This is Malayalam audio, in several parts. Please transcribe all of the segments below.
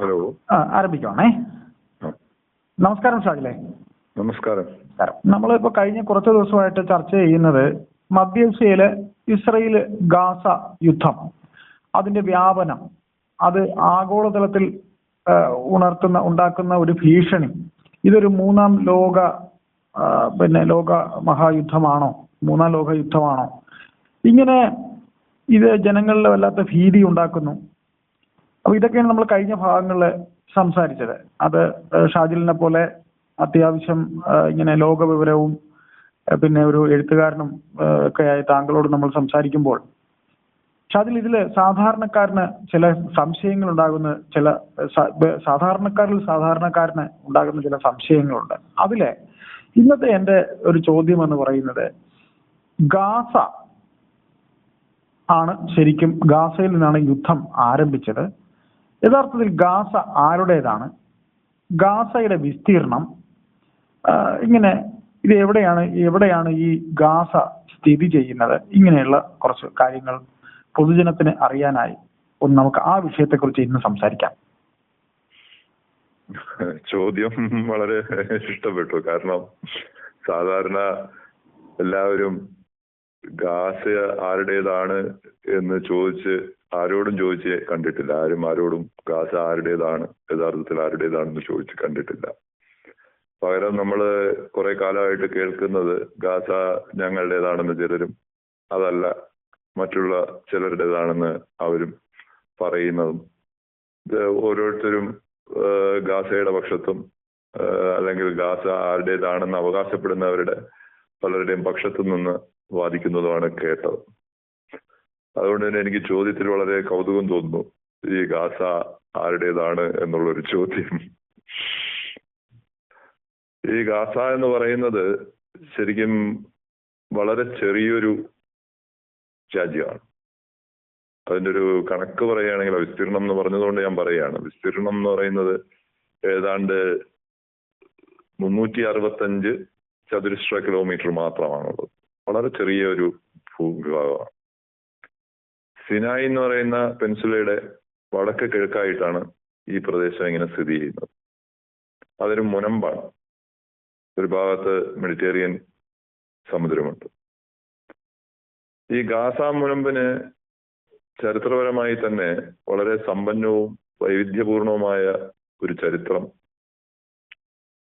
ഹലോ. ആ ആരംഭിക്കുവാണേ. നമസ്കാരം ഷാജിലെ. നമസ്കാരം. നമ്മൾ നമ്മളിപ്പോ കഴിഞ്ഞ കുറച്ച് ദിവസമായിട്ട് ചർച്ച ചെയ്യുന്നത് മധ്യേഷ്യയിലെ ഇസ്രയേൽ ഗാസ യുദ്ധം അതിന്റെ വ്യാപനം അത് ആഗോളതലത്തിൽ ഉണർത്തുന്ന ഉണ്ടാക്കുന്ന ഒരു ഭീഷണി. ഇതൊരു മൂന്നാം ലോക പിന്നെ ലോക മഹായുദ്ധമാണോ? മൂന്നാം ലോക യുദ്ധമാണോ? ഇങ്ങനെ ഇത് ജനങ്ങളിൽ വല്ലാത്ത ഭീതി ഉണ്ടാക്കുന്നു. അപ്പൊ ഇതൊക്കെയാണ് നമ്മൾ കഴിഞ്ഞ ഭാഗങ്ങളിൽ സംസാരിച്ചത്. അത് ഷാജിലിനെ പോലെ അത്യാവശ്യം ഇങ്ങനെ ലോക വിവരവും പിന്നെ ഒരു എഴുത്തുകാരനും ഏഹ് ഒക്കെ ആയി താങ്കളോട് നമ്മൾ സംസാരിക്കുമ്പോൾ ഷാജിൽ ഇതിൽ സാധാരണക്കാരന് ചില സംശയങ്ങൾ ഉണ്ടാകുന്ന ചില സാധാരണക്കാരിൽ സാധാരണക്കാരന് ഉണ്ടാകുന്ന ചില സംശയങ്ങളുണ്ട്. അതിലെ ഇന്നത്തെ എന്റെ ഒരു ചോദ്യം എന്ന് പറയുന്നത് ഗാസ ആണ് ശരിക്കും ഗാസയിൽ നിന്നാണ് യുദ്ധം ആരംഭിച്ചത്. യഥാർത്ഥത്തിൽ ഗാസ ആരുടേതാണ്? ഗാസയുടെ വിസ്തീർണം ഇങ്ങനെ ഇത് എവിടെയാണ് എവിടെയാണ് ഈ ഗാസ സ്ഥിതി ചെയ്യുന്നത്? ഇങ്ങനെയുള്ള കുറച്ച് കാര്യങ്ങൾ പൊതുജനത്തിന് അറിയാനായി ഒന്ന് നമുക്ക് ആ വിഷയത്തെക്കുറിച്ച് ഇന്ന് സംസാരിക്കാം. ചോദ്യം വളരെ ഇഷ്ടപ്പെട്ടു. കാരണം സാധാരണ എല്ലാവരും ഗാസ് ആരുടേതാണ് എന്ന് ചോദിച്ച് ആരോടും ചോദിച്ച് കണ്ടിട്ടില്ല. ആരും ആരോടും ഗാസ ആരുടേതാണ് യഥാർത്ഥത്തിൽ ആരുടേതാണെന്ന് ചോദിച്ച് കണ്ടിട്ടില്ല. പകരം നമ്മൾ കുറെ കാലമായിട്ട് കേൾക്കുന്നത് ഗാസ ഞങ്ങളുടേതാണെന്ന് ചിലരും അതല്ല മറ്റുള്ള ചിലരുടേതാണെന്ന് അവരും പറയുന്നതും. ഓരോരുത്തരും ഗാസയുടെ പക്ഷത്തും അല്ലെങ്കിൽ ഗാസ ആരുടേതാണെന്ന് അവകാശപ്പെടുന്നവരുടെ പലരുടെയും പക്ഷത്തു നിന്ന് വാദിക്കുന്നതുമാണ് കേട്ടത്. അതുകൊണ്ട് തന്നെ എനിക്ക് ചോദ്യത്തിൽ വളരെ കൗതുകം തോന്നുന്നു. ഈ ഗാസ ആരുടേതാണ് എന്നുള്ളൊരു ചോദ്യം. ഈ ഗാസ എന്ന് പറയുന്നത് ശരിക്കും വളരെ ചെറിയൊരു രാജ്യമാണ്. അതിന്റെ ഒരു കണക്ക് പറയുകയാണെങ്കിൽ വിസ്തീർണം എന്ന് പറഞ്ഞതുകൊണ്ട് ഞാൻ പറയുകയാണ്. വിസ്തീർണം എന്ന് പറയുന്നത് ഏതാണ്ട് മുന്നൂറ്റി അറുപത്തഞ്ച് ചതുരശ്ര കിലോമീറ്റർ മാത്രമാണുള്ളത്. വളരെ ചെറിയ ഒരു ഭൂവിഭാഗമാണ്. സിനായ് എന്ന് പറയുന്ന പെൻസുലയുടെ വടക്ക് കിഴക്കായിട്ടാണ് ഈ പ്രദേശം ഇങ്ങനെ സ്ഥിതി ചെയ്യുന്നത്. അതൊരു മുനമ്പാണ്. ഒരു ഭാഗത്ത് മെഡിറ്റേറിയൻ സമുദ്രമുണ്ട്. ഈ ഗാസ മുനമ്പിന് ചരിത്രപരമായി തന്നെ വളരെ സമ്പന്നവും വൈവിധ്യപൂർണവുമായ ഒരു ചരിത്രം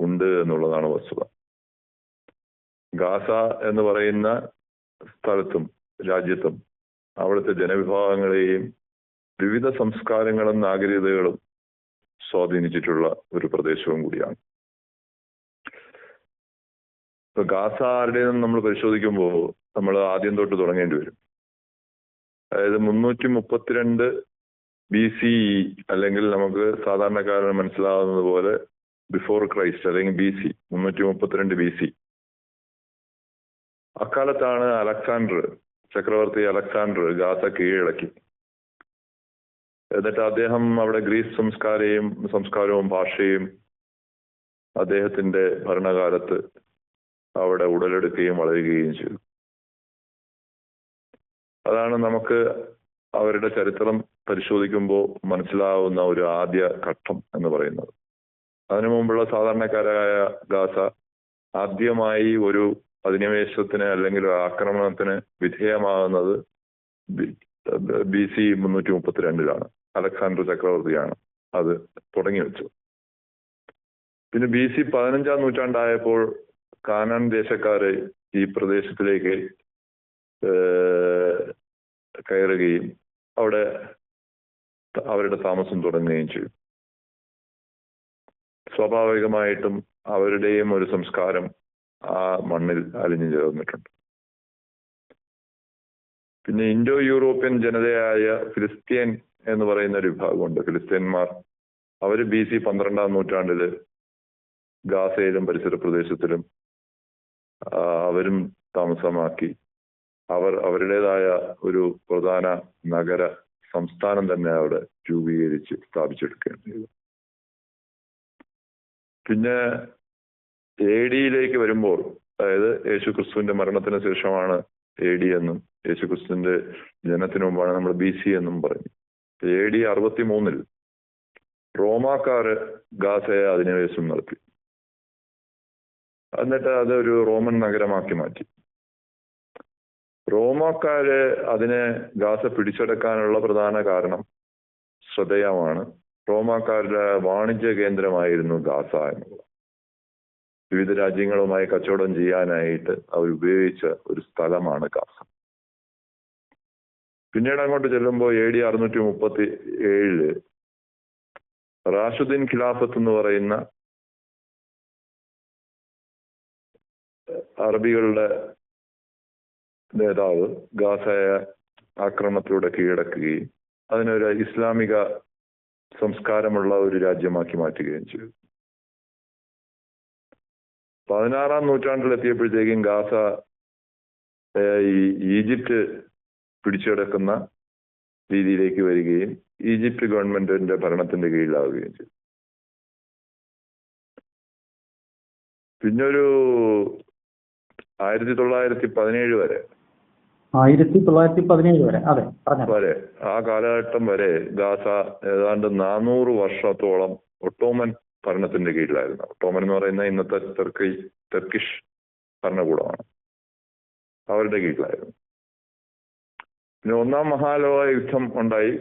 ഉണ്ട് എന്നുള്ളതാണ് വസ്തുത. ഗാസ എന്ന് പറയുന്ന സ്ഥലത്തും രാജ്യത്തും അവിടുത്തെ ജനവിഭാഗങ്ങളെയും വിവിധ സംസ്കാരങ്ങളും നാഗരികതകളും സ്വാധീനിച്ചിട്ടുള്ള ഒരു പ്രദേശവും കൂടിയാണ്. ഇപ്പൊ ഗാസ ആരുടേതെന്ന് നമ്മൾ പരിശോധിക്കുമ്പോൾ നമ്മൾ ആദ്യം തൊട്ട് തുടങ്ങേണ്ടി വരും. അതായത് മുന്നൂറ്റി മുപ്പത്തിരണ്ട് ബി സി അല്ലെങ്കിൽ നമുക്ക് സാധാരണക്കാരന് മനസ്സിലാവുന്നത് പോലെ ബിഫോർ ക്രൈസ്റ്റ് അല്ലെങ്കിൽ ബി സി മുന്നൂറ്റി മുപ്പത്തിരണ്ട് ബി സി അക്കാലത്താണ് അലക്സാണ്ടർ ചക്രവർത്തി അലക്സാണ്ടർ ഗാസ കീഴടക്കി. എന്നിട്ട് അദ്ദേഹം അവിടെ ഗ്രീസ് സംസ്കാരയും സംസ്കാരവും ഭാഷയും അദ്ദേഹത്തിന്റെ ഭരണകാലത്ത് അവിടെ ഉടലെടുക്കുകയും വളരുകയും ചെയ്തു. അതാണ് നമുക്ക് അവരുടെ ചരിത്രം പരിശോധിക്കുമ്പോൾ മനസ്സിലാവുന്ന ഒരു ആദ്യ ഘട്ടം എന്ന് പറയുന്നത്. അതിനു മുമ്പുള്ള സാധാരണക്കാരായ ഗാസ ആദ്യമായി ഒരു അധിനിവേശത്തിന് അല്ലെങ്കിൽ ആക്രമണത്തിന് വിധേയമാകുന്നത് ബി സി മുന്നൂറ്റി മുപ്പത്തിരണ്ടിലാണ് അലക്സാണ്ടർ ചക്രവർത്തിയാണ് അത് തുടങ്ങി വെച്ചു പിന്നെ ബി സി പതിനഞ്ചാം നൂറ്റാണ്ടായപ്പോൾ കാനാൻ ദേശക്കാര് ഈ പ്രദേശത്തിലേക്ക് കയറുകയും അവിടെ അവരുടെ താമസം തുടങ്ങുകയും ചെയ്തു. സ്വാഭാവികമായിട്ടും അവരുടെയും ഒരു സംസ്കാരം ആ മണ്ണിൽ അലിഞ്ഞു ചേർന്നിട്ടുണ്ട്. പിന്നെ ഇൻഡോ യൂറോപ്യൻ ജനതയായ ഫിലിസ്തീൻ എന്ന് പറയുന്ന ഒരു വിഭാഗമുണ്ട്. ഫിലിസ്തീൻമാർ അവർ ബി സി പന്ത്രണ്ടാം നൂറ്റാണ്ടിൽ ഗാസയിലും പരിസര പ്രദേശത്തിലും അവരും താമസമാക്കി. അവർ അവരുടേതായ ഒരു പ്രധാന നഗര സംസ്ഥാനം തന്നെ അവിടെ രൂപീകരിച്ച് സ്ഥാപിച്ചെടുക്കുകയാണ് ചെയ്തത്. പിന്നെ എ ഡിയിലേക്ക് വരുമ്പോൾ അതായത് യേശു ക്രിസ്തുവിന്റെ മരണത്തിന് ശേഷമാണ് എ ഡി എന്നും യേശു ക്രിസ്തുവിന്റെ ജനനത്തിന് മുമ്പാണ് നമ്മൾ ബി സി എന്നും പറഞ്ഞു എ ഡി അറുപത്തി മൂന്നിൽ റോമാക്കാര് ഗാസയെ അധിനിവേശം നടത്തി. എന്നിട്ട് അത് ഒരു റോമൻ നഗരമാക്കി മാറ്റി. റോമാക്കാര് അതിനെ ഗാസ പിടിച്ചെടുക്കാനുള്ള പ്രധാന കാരണം ശ്രദ്ധേയമാണ്. റോമാക്കാരുടെ വാണിജ്യ കേന്ദ്രമായിരുന്നു ഗാസ എന്നുള്ളത്. വിവിധ രാജ്യങ്ങളുമായി കച്ചവടം ചെയ്യാനായിട്ട് അവർ ഉപയോഗിച്ച ഒരു സ്ഥലമാണ് കാസർ പിന്നീട് അങ്ങോട്ട് ചെല്ലുമ്പോൾ എ ഡി അറുന്നൂറ്റി മുപ്പത്തി ഏഴിൽ റാഷുദ്ദീൻ ഖിലാഫത്ത് എന്ന് പറയുന്ന അറബികളുടെ നേതാവ് ഗാസയെ ആക്രമണത്തിലൂടെ കീഴടക്കുകയും അതിനൊരു ഇസ്ലാമിക സംസ്കാരമുള്ള ഒരു രാജ്യമാക്കി മാറ്റുകയും ചെയ്തു. പതിനാറാം നൂറ്റാണ്ടിലെത്തിയപ്പോഴത്തേക്കും ഗാസ ഏഹ്, ഈ ഈജിപ്റ്റ് പിടിച്ചെടുക്കുന്ന രീതിയിലേക്ക് വരികയും ഈജിപ്റ്റ് ഗവൺമെന്റിന്റെ ഭരണത്തിന്റെ കീഴിലാവുകയും ചെയ്തു. പിന്നൊരു ആയിരത്തി തൊള്ളായിരത്തി പതിനേഴ് വരെ. ആയിരത്തി തൊള്ളായിരത്തി പതിനേഴ് വരെ. അതെ വരെ. ആ കാലഘട്ടം വരെ ഗാസ ഏതാണ്ട് നാനൂറ് വർഷത്തോളം ഒട്ടോമൻ ഭരണത്തിന്റെ കീഴിലായിരുന്നു. ഒട്ടോമൻ എന്ന് പറയുന്ന ഇന്നത്തെ തെർക്കി തെർക്കിഷ് ഭരണകൂടമാണ്. അവരുടെ കീഴിലായിരുന്നു. പിന്നെ ഒന്നാം മഹാലോക യുദ്ധം ഉണ്ടായി.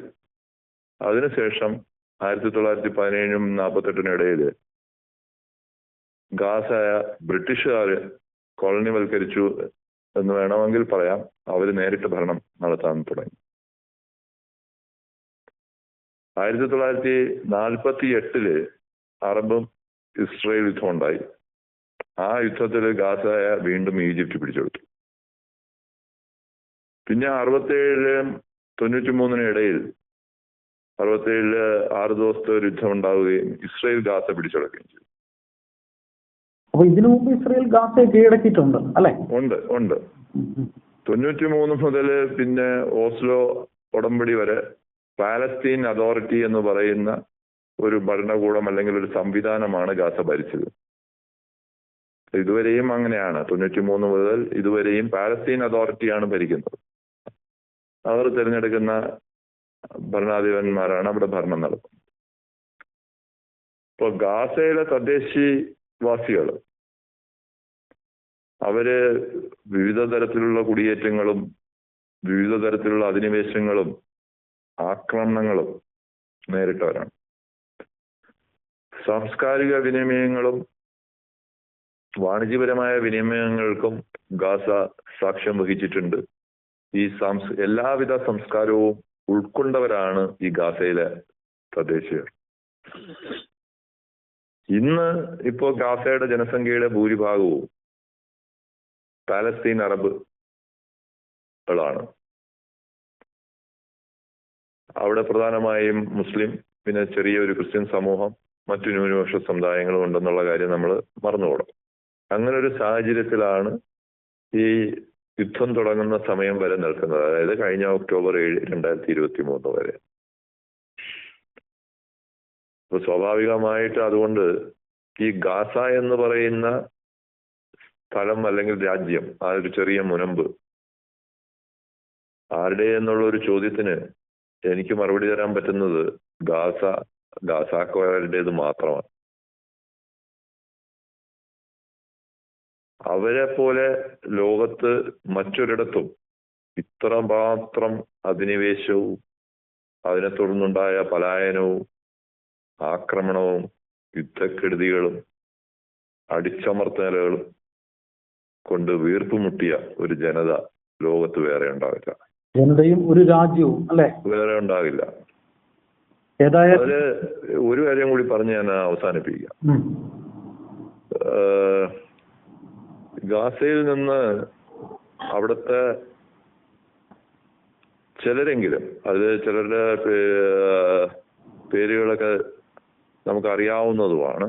അതിനുശേഷം ആയിരത്തി തൊള്ളായിരത്തി പതിനേഴും നാൽപ്പത്തെട്ടിനും ഇടയിൽ ഗാസായ ബ്രിട്ടീഷുകാർ കോളനിവൽക്കരിച്ചു എന്ന് വേണമെങ്കിൽ പറയാം. അവർ നേരിട്ട് ഭരണം നടത്താൻ തുടങ്ങി. ആയിരത്തി തൊള്ളായിരത്തി നാൽപ്പത്തി എട്ടിൽ അറബും ഇസ്രയേൽ യുദ്ധം ഉണ്ടായി. ആ യുദ്ധത്തിൽ ഗാസായ വീണ്ടും ഈജിപ്റ്റ് പിടിച്ചെടുത്തു. പിന്നെ അറുപത്തേഴിൽ തൊണ്ണൂറ്റി മൂന്നിന് ഇടയിൽ അറുപത്തേഴിൽ ആറ് ദിവസത്തെ ഒരു യുദ്ധം ഉണ്ടാവുകയും ഇസ്രയേൽ ഗാസ പിടിച്ചെടുക്കുകയും ചെയ്തു. അപ്പൊ ഇതിനു മുമ്പ് ഇസ്രയേൽ ഗാസയെ കീഴടക്കിയിട്ടുണ്ട് അല്ലെ? ഉണ്ട് ഉണ്ട്. തൊണ്ണൂറ്റി മൂന്ന് മുതൽ പിന്നെ ഓസ്ലോ ഉടമ്പടി വരെ പാലസ്തീൻ അതോറിറ്റി എന്ന് പറയുന്ന ഒരു ഭരണകൂടം അല്ലെങ്കിൽ ഒരു സംവിധാനമാണ് ഗാസ ഭരിച്ചത്. ഇതുവരെയും അങ്ങനെയാണ്. തൊണ്ണൂറ്റി മൂന്ന് മുതൽ ഇതുവരെയും പാലസ്തീൻ അതോറിറ്റിയാണ് ഭരിക്കുന്നത്. അവർ തിരഞ്ഞെടുക്കുന്ന ഭരണാധിപന്മാരാണ് അവിടെ ഭരണം നടത്തുന്നത്. ഇപ്പൊ ഗാസയിലെ തദ്ദേശിവാസികൾ അവർ വിവിധ തരത്തിലുള്ള കുടിയേറ്റങ്ങളും വിവിധ തരത്തിലുള്ള അധിനിവേശങ്ങളും ആക്രമണങ്ങളും നേരിട്ടവരാണ്. സാംസ്കാരിക വിനിമയങ്ങളും വാണിജ്യപരമായ വിനിമയങ്ങൾക്കും ഗാസ സാക്ഷ്യം വഹിച്ചിട്ടുണ്ട്. ഈ സാംസ് എല്ലാവിധ സംസ്കാരവും ഉൾക്കൊണ്ടവരാണ് ഈ ഗാസയിലെ തദ്ദേശീയർ. ഇന്ന് ഇപ്പോ ഗാസയുടെ ജനസംഖ്യയുടെ ഭൂരിഭാഗവും പാലസ്തീൻ അറബുകളാണ് അവിടെ പ്രധാനമായും മുസ്ലിം പിന്നെ ചെറിയൊരു ക്രിസ്ത്യൻ സമൂഹം മറ്റു ന്യൂനപക്ഷ സമുദായങ്ങളും ഉണ്ടെന്നുള്ള കാര്യം നമ്മൾ മറന്നുകൂടാം അങ്ങനെ ഒരു സാഹചര്യത്തിലാണ് ഈ യുദ്ധം തുടങ്ങുന്ന സമയം വരെ നിൽക്കുന്നത്. അതായത് കഴിഞ്ഞ ഒക്ടോബർ ഏഴ് രണ്ടായിരത്തി ഇരുപത്തി മൂന്ന് വരെ. അപ്പൊ സ്വാഭാവികമായിട്ട് അതുകൊണ്ട് ഈ ഗാസ എന്ന് പറയുന്ന സ്ഥലം അല്ലെങ്കിൽ രാജ്യം ആ ഒരു ചെറിയ മുനമ്പ് ആരുടെ എന്നുള്ള ഒരു ചോദ്യത്തിന് എനിക്ക് മറുപടി തരാൻ പറ്റുന്നത് ഗാസ ഗാസാക്കാരുടേത് മാത്രമാണ്. അവരെ പോലെ ലോകത്ത് മറ്റൊരിടത്തും ഇത്രമാത്രം അധിനിവേശവും അതിനെ തുടർന്നുണ്ടായ പലായനവും ആക്രമണവും യുദ്ധക്കെടുതികളും അടിച്ചമർത്തലുകളും കൊണ്ട് വീർപ്പുമുട്ടിയ ഒരു ജനത ലോകത്ത് വേറെ ഉണ്ടാവില്ല. ജനതയും ഒരു രാജ്യവും അല്ലെ? വേറെ ഉണ്ടാകില്ല. ഏതായാലും ഒരു കാര്യം കൂടി പറഞ്ഞ് ഞാൻ അവസാനിപ്പിക്കാം. ഗാസയിൽ നിന്ന് അവിടുത്തെ ചിലരെങ്കിലും അത് ചിലരുടെ പേരുകളൊക്കെ നമുക്ക് അറിയാവുന്നതുമാണ്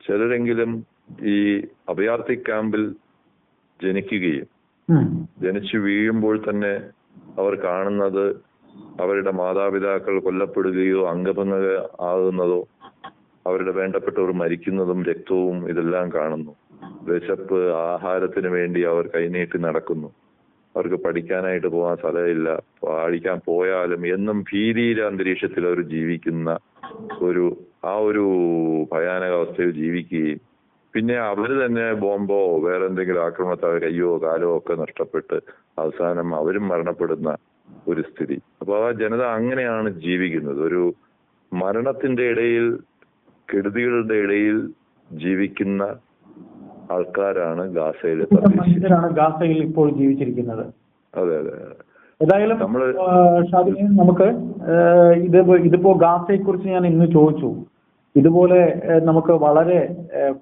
ചിലരെങ്കിലും ഈ അഭയാർത്ഥി ക്യാമ്പിൽ ജനിക്കുകയും ജനിച്ചു വീഴുമ്പോൾ തന്നെ അവർ കാണുന്നത് അവരുടെ മാതാപിതാക്കൾ കൊല്ലപ്പെടുകയോ അംഗഭംഗ ആകുന്നതോ അവരുടെ വേണ്ടപ്പെട്ടവർ മരിക്കുന്നതും രക്തവും ഇതെല്ലാം കാണുന്നു. വിശപ്പ് ആഹാരത്തിന് വേണ്ടി അവർ കൈനീട്ടി നടക്കുന്നു. അവർക്ക് പഠിക്കാനായിട്ട് പോകാൻ സ്ഥലമില്ല. പഠിക്കാൻ പോയാലും എന്നും ഭീതിയിലെ അന്തരീക്ഷത്തിൽ അവർ ജീവിക്കുന്ന ഒരു ആ ഒരു ഭയാനക അവസ്ഥയിൽ ജീവിക്കുകയും പിന്നെ അവർ തന്നെ ബോംബോ വേറെ എന്തെങ്കിലും ആക്രമണത്താൽ കയ്യോ കാലോ ഒക്കെ നഷ്ടപ്പെട്ട് അവസാനം അവരും മരണപ്പെടുന്ന ഒരു സ്ഥിതി. അപ്പൊ ആ ജനത അങ്ങനെയാണ് ജീവിക്കുന്നത്. ഒരു മരണത്തിന്റെ ഇടയിൽ കെടുതികളുടെ ഇടയിൽ ജീവിക്കുന്ന ആൾക്കാരാണ് ഗാസയിൽ മനുഷ്യരാണ് ഗാസയിൽ ഇപ്പോൾ ജീവിച്ചിരിക്കുന്നത്. അതെ അതെ. ഏതായാലും ഷാദിനെ നമുക്ക് ഇത് ഇതിപ്പോ ഗാസയെ കുറിച്ച് ഞാൻ ഇന്ന് ചോദിച്ചു. ഇതുപോലെ നമുക്ക് വളരെ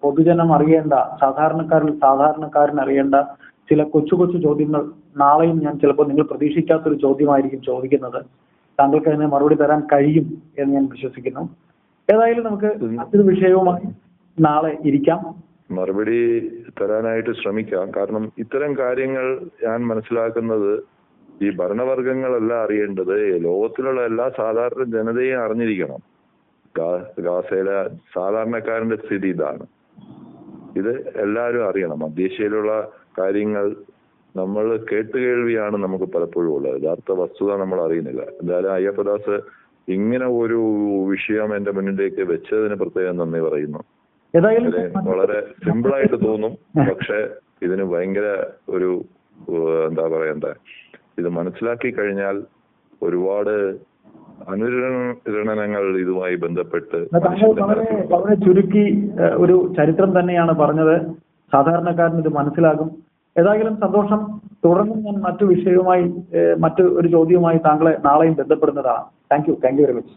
പൊതുജനം അറിയേണ്ട സാധാരണക്കാരിൽ സാധാരണക്കാരൻ അറിയേണ്ട ചില കൊച്ചു കൊച്ചു ചോദ്യങ്ങൾ നാളെയും ഞാൻ ചിലപ്പോൾ നിങ്ങൾ പ്രതീക്ഷിക്കാത്തൊരു ചോദ്യമായിരിക്കും ചോദിക്കുന്നത്. താങ്കൾക്ക് അതിന് മറുപടി തരാൻ കഴിയും എന്ന് ഞാൻ വിശ്വസിക്കുന്നു. ഏതായാലും നമുക്ക് മറ്റൊരു വിഷയവുമായി നാളെ ഇരിക്കാം. മറുപടി തരാനായിട്ട് ശ്രമിക്കാം. കാരണം ഇത്തരം കാര്യങ്ങൾ ഞാൻ മനസ്സിലാക്കുന്നത് ഈ ഭരണവർഗങ്ങളല്ല അറിയേണ്ടത്. ലോകത്തിലുള്ള എല്ലാ സാധാരണ ജനതയും അറിഞ്ഞിരിക്കണം. ഗാസയിലെ സാധാരണക്കാരന്റെ സ്ഥിതി ഇതാണ്. ഇത് എല്ലാവരും അറിയണം. മധ്യേഷ്യയിലുള്ള കാര്യങ്ങൾ നമ്മൾ കേട്ടുകേൾവിയാണ് നമുക്ക് പലപ്പോഴും ഉള്ളത്. യഥാർത്ഥ വസ്തുത നമ്മൾ അറിയുന്നില്ല. എന്തായാലും അയ്യപ്പദാസ് ഇങ്ങനെ ഒരു വിഷയം എന്റെ മുന്നിലേക്ക് വെച്ചതിന് പ്രത്യേകം നന്ദി പറയുന്നു. വളരെ സിമ്പിൾ ആയിട്ട് തോന്നും. പക്ഷെ ഇതിന് ഭയങ്കര ഒരു എന്താ പറയണ്ടേ? ഇത് മനസ്സിലാക്കി കഴിഞ്ഞാൽ ഒരുപാട് അനുരണനങ്ങൾ ഇതുമായി ബന്ധപ്പെട്ട് വളരെ ചുരുക്കി ഒരു ചരിത്രം തന്നെയാണ് പറഞ്ഞത്. സാധാരണക്കാരൻ ഇത് മനസ്സിലാകും. ഏതായാലും സന്തോഷം. തുടർന്നും ഞാൻ മറ്റു വിഷയവുമായി മറ്റു ഒരു ചോദ്യവുമായി താങ്കളെ നാളെയും ബന്ധപ്പെടുന്നതാണ്. Thank you thank you very much